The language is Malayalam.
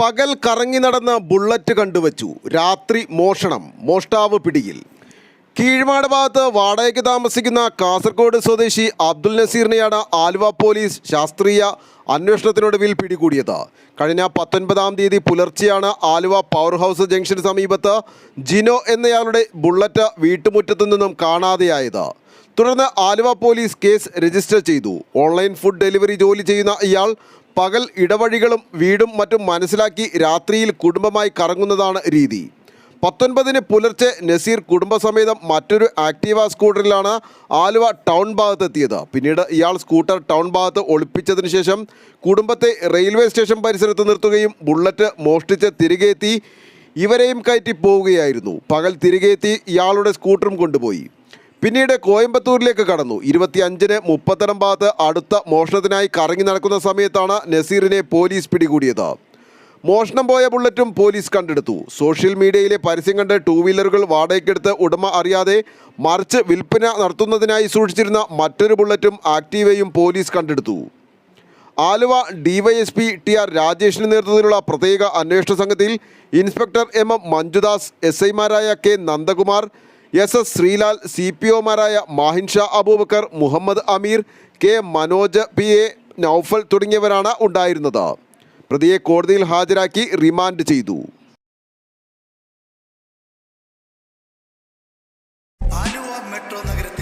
പകൽ കറങ്ങി നടന്ന ബുള്ളറ്റ് കണ്ടുവച്ചു. രാത്രി മോഷണം. മോഷ്ടാവ് പിടിയിൽ. കീഴ്മാട് ഭാഗത്ത് വാടകയ്ക്ക് താമസിക്കുന്ന കാസർഗോഡ് സ്വദേശി അബ്ദുൽ നസീറിനെയാണ് ആലുവ പോലീസ് ശാസ്ത്രീയ അന്വേഷണത്തിനൊടുവിൽ പിടികൂടിയത്. കഴിഞ്ഞ പത്തൊൻപതാം തീയതി പുലർച്ചെയാണ് ആലുവ പവർ ഹൗസ് ജംഗ്ഷന് സമീപത്ത് ജിനോ എന്നയാളുടെ ബുള്ളറ്റ് വീട്ടുമുറ്റത്തു നിന്നും കാണാതെയായത്. തുടർന്ന് ആലുവ പോലീസ് കേസ് രജിസ്റ്റർ ചെയ്തു. ഓൺലൈൻ ഫുഡ് ഡെലിവറി ജോലി ചെയ്യുന്ന ഇയാൾ പകൽ ഇടവഴികളും വീടും മറ്റും മനസ്സിലാക്കി രാത്രിയിൽ കുടുംബമായി കറങ്ങുന്നതാണ് രീതി. പത്തൊൻപതിന് പുലർച്ചെ നസീർ കുടുംബസമേതം മറ്റൊരു ആക്റ്റീവ സ്കൂട്ടറിലാണ് ആലുവ ടൗൺ ഭാഗത്തെത്തിയത്. പിന്നീട് ഇയാൾ സ്കൂട്ടർ ടൗൺ ഭാഗത്ത് ഒളിപ്പിച്ചതിന് ശേഷം കുടുംബത്തെ റെയിൽവേ സ്റ്റേഷൻ പരിസരത്ത് നിർത്തുകയും ബുള്ളറ്റ് മോഷ്ടിച്ച് തിരികെ എത്തി ഇവരെയും കയറ്റി പോവുകയായിരുന്നു. പകൽ തിരികെ എത്തി ഇയാളുടെ സ്കൂട്ടറും കൊണ്ടുപോയി. പിന്നീട് കോയമ്പത്തൂരിലേക്ക് കടന്നു. ഇരുപത്തിയഞ്ചിന് മുപ്പത്തരം ഭാഗത്ത് അടുത്ത മോഷണത്തിനായി കറങ്ങി നടക്കുന്ന സമയത്താണ് നസീറിനെ പോലീസ് പിടികൂടിയത്. മോഷണം പോയ ബുള്ളറ്റും പോലീസ് കണ്ടെടുത്തു. സോഷ്യൽ മീഡിയയിലെ പരസ്യം കണ്ട് ടൂ വീലറുകൾ വാടകയ്ക്കെടുത്ത് ഉടമ അറിയാതെ മറിച്ച് വിൽപ്പന നടത്തുന്നതിനായി സൂക്ഷിച്ചിരുന്ന മറ്റൊരു ബുള്ളറ്റും ആക്റ്റീവയും പോലീസ് കണ്ടെടുത്തു. ആലുവ ഡിവൈഎസ്പി ടി ആർ രാജേഷിന് നേതൃത്വത്തിലുള്ള പ്രത്യേക അന്വേഷണ സംഘത്തിൽ inspector M M Manjudas S ഐമാരായ K Nandakumar S S Sreelal C P ഒമാരായ Mahin Shah Abubakar Muhammad Ameer K Manoj P A Noufal തുടങ്ങിയവരാണ് ഉണ്ടായിരുന്നത്. പ്രതിയെ കോടതിയിൽ ഹാജരാക്കി റിമാൻഡ് ചെയ്തു. മെട്രോ നഗരത്തിൽ